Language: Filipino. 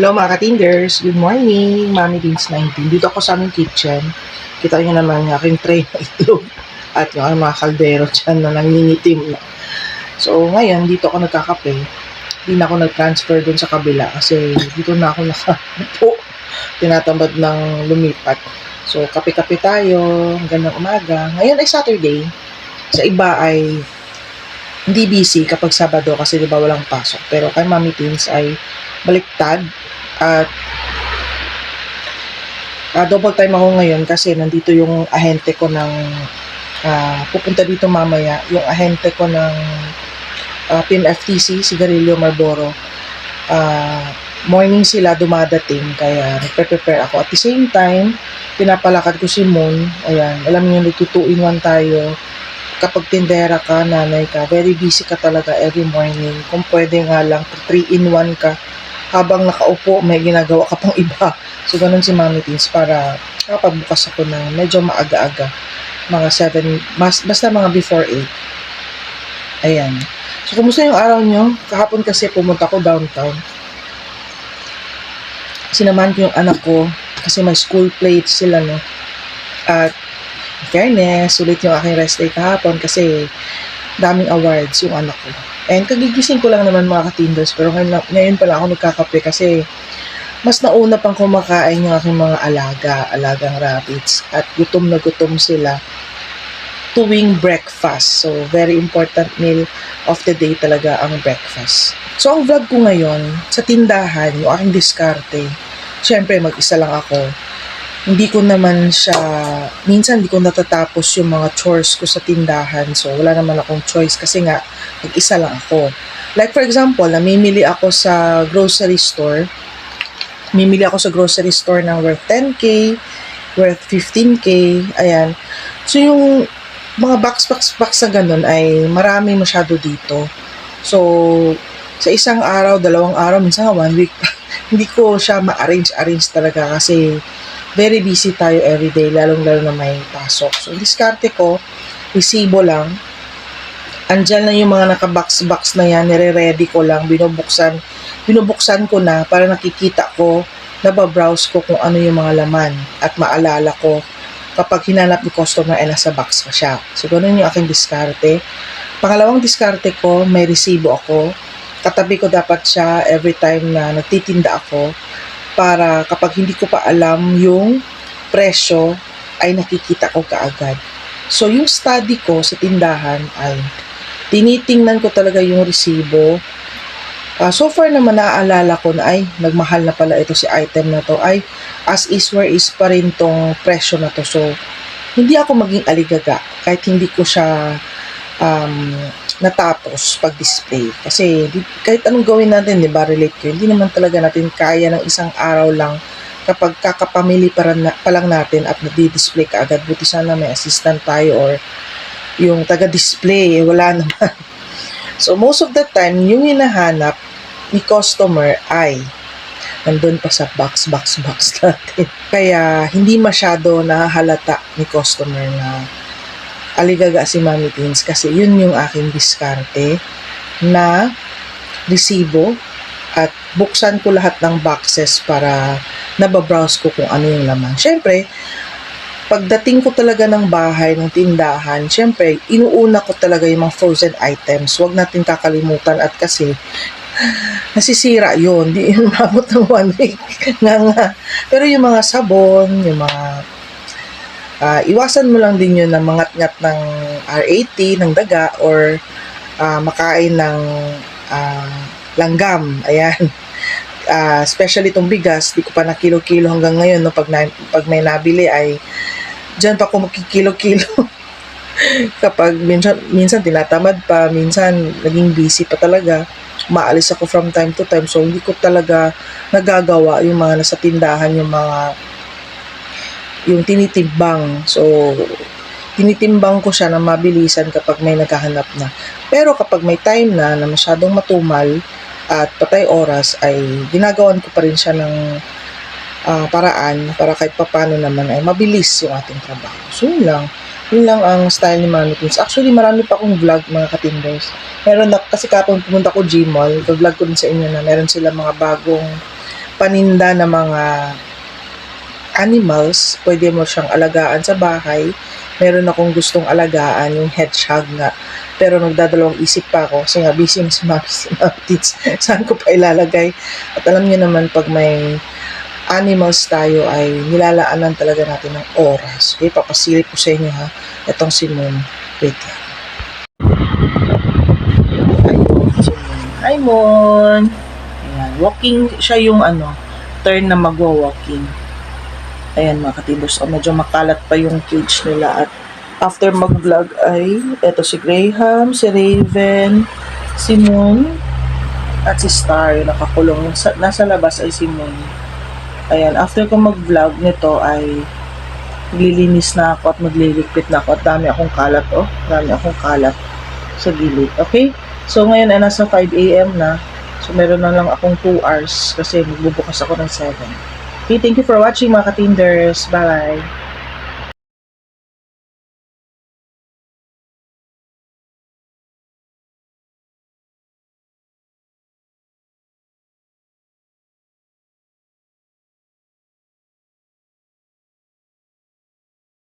Hello mga ka-tinders, good morning, Mami Beans 19. Dito ako sa aming kitchen. Kita niyo naman yung aking tray na itlog at yung mga kaldero dyan na nangingitim na. So ngayon, dito ako nagkakape. Hindi na ako nag-transfer dun sa kabila kasi dito na ako nakaupo. Tinatamad ng lumipat. So kape-kape tayo hanggang ng umaga. Ngayon ay Saturday. Sa iba ay hindi busy kapag Sabado kasi di ba walang pasok. Pero kay Mami Teens ay baliktad at ah, double time ako ngayon kasi nandito yung ahente ko ng ah, pupunta dito mamaya. Yung ahente ko ng uh, PMFTC si Garillo Marboro Ah, morning sila dumadating kaya nagpe-prepare ako. At the same time pinapalakad ko si Moon. Ayan alam niyo nagto 2 in 1 tayo kapag tindera ka, nanay ka, very busy ka talaga every morning. Kung pwede nga lang, 3 in 1 ka, habang nakaupo, may ginagawa ka pang iba. So, ganun si Mami Teens para kapag bukas ako ng medyo maaga-aga, mga 7, mas, basta mga before 8. Ayan. So, kumusta yung araw nyo? Kahapon kasi pumunta ko downtown. Sinamahan ko yung anak ko kasi may school plates sila, no? At fairness, sulit yung aking rest day kahapon kasi daming awards yung anak ko. And kagigising ko lang naman mga katinders, pero ngayon, ngayon pala ako nagkakape kasi mas nauna pang kumakain yung aking mga alaga, alagang rabbits, at gutom na gutom sila tuwing breakfast. So, very important meal of the day talaga ang breakfast. So, ang vlog ko ngayon, sa tindahan, yung aking diskarte, syempre mag-isa lang ako, hindi ko naman siya, minsan hindi ko natatapos yung mga chores ko sa tindahan. So, wala naman akong choice kasi nga, mag-isa lang ako. Like for example, namimili ako sa grocery store. Mimili ako sa grocery store ng worth 10k, worth 15k, ayan. So, yung mga box, box, box na ganun ay marami masyado dito. So, sa isang araw, dalawang araw, minsan one week, hindi ko siya ma-arrange-arrange talaga kasi very busy tayo everyday, lalong-lalo na may pasok. So, diskarte ko, resibo lang. Andyan na yung mga naka-box-box na yan, nire-ready ko lang, binubuksan, binubuksan ko na para nakikita ko, nababrowse ko kung ano yung mga laman at maalala ko kapag hinanap ni customer ay nasa box pa siya. So, ganun yung aking diskarte. Pangalawang diskarte ko, may resibo ako. Katabi ko dapat siya every time na nagtitinda ako para kapag hindi ko pa alam yung presyo ay nakikita ko kaagad. So, yung study ko sa tindahan ay tinitingnan ko talaga yung resibo. Ah, so far naman naaalala ko na ay nagmahal na pala ito si item na to ay as is where is pa rin tong presyo na to. So, hindi ako maging aligaga kahit hindi ko siya um, natapos pag-display. Kasi kahit anong gawin natin, di ba, relate ko, hindi naman talaga natin kaya ng isang araw lang kapag kakapamili pa, na, pa lang natin at nadi-display ka agad. Buti sana may assistant tayo or yung taga-display, eh, wala naman. So, most of the time, yung hinahanap ni customer ay nandun pa sa box, box, box natin. Kaya, hindi masyado nahahalata ni customer na aligaga si Mami Teens kasi yun yung aking diskarte na resibo at buksan ko lahat ng boxes para nababrowse ko kung ano yung laman. Siyempre, pagdating ko talaga ng bahay, ng tindahan, siyempre, inuuna ko talaga yung mga frozen items. Huwag natin kakalimutan at kasi nasisira yun. Di yun mabot ng one week. nga nga. Pero yung mga sabon, yung mga ah, iwasan mo lang din yun na mangat-ngat ng R80, ng daga, or ah, makain ng ah, langgam. Ayan. Ah, especially itong bigas, di ko pa na kilo-kilo hanggang ngayon. No? Pag, na, pag may nabili ay dyan pa ako makikilo-kilo. Kapag minsan, minsan tinatamad pa, minsan naging busy pa talaga. Maalis ako from time to time. So, hindi ko talaga nagagawa yung mga nasa tindahan, yung mga yung tinitimbang. So, tinitimbang ko siya na mabilisan kapag may naghahanap na. Pero kapag may time na na masyadong matumal at patay oras ay ginagawan ko pa rin siya ng ah, paraan para kahit papano naman ay mabilis yung ating trabaho. So, yun lang. Yun lang ang style ni Mami Teens. Actually, marami pa akong vlog, mga katinders. Meron na, kasi kapag pumunta ko Gmall, vlog ko din sa inyo na meron sila mga bagong paninda ng mga animals, pwede mo siyang alagaan sa bahay. Meron akong gustong alagaan, yung hedgehog nga. Pero nagdadalawang isip pa ako kasi nga busy na si Mami si. Saan ko pa ilalagay? At alam niyo naman pag may animals tayo ay nilalaanan talaga natin ng oras. Okay, papasilip ko sa inyo ha. Itong si Moon. Wait lang. Hi Moon! Ayan, walking siya yung ano, turn na magwa-walking. Ayan mga katibos, oh, medyo makalat pa yung cage nila at after mag-vlog ay eto si Graham, si Raven, si Moon, at si Star yung nakakulong. Sa, nasa labas ay si Moon. Ayan, after ko mag-vlog nito ay lilinis na ako at magliligpit na ako at dami akong kalat, oh. Dami akong kalat sa gilid. Okay? So, ngayon ay nasa 5 a.m. na. So, meron na lang akong 2 hours kasi magbubukas ako ng 7. Okay, thank you for watching mga katinders. Bye!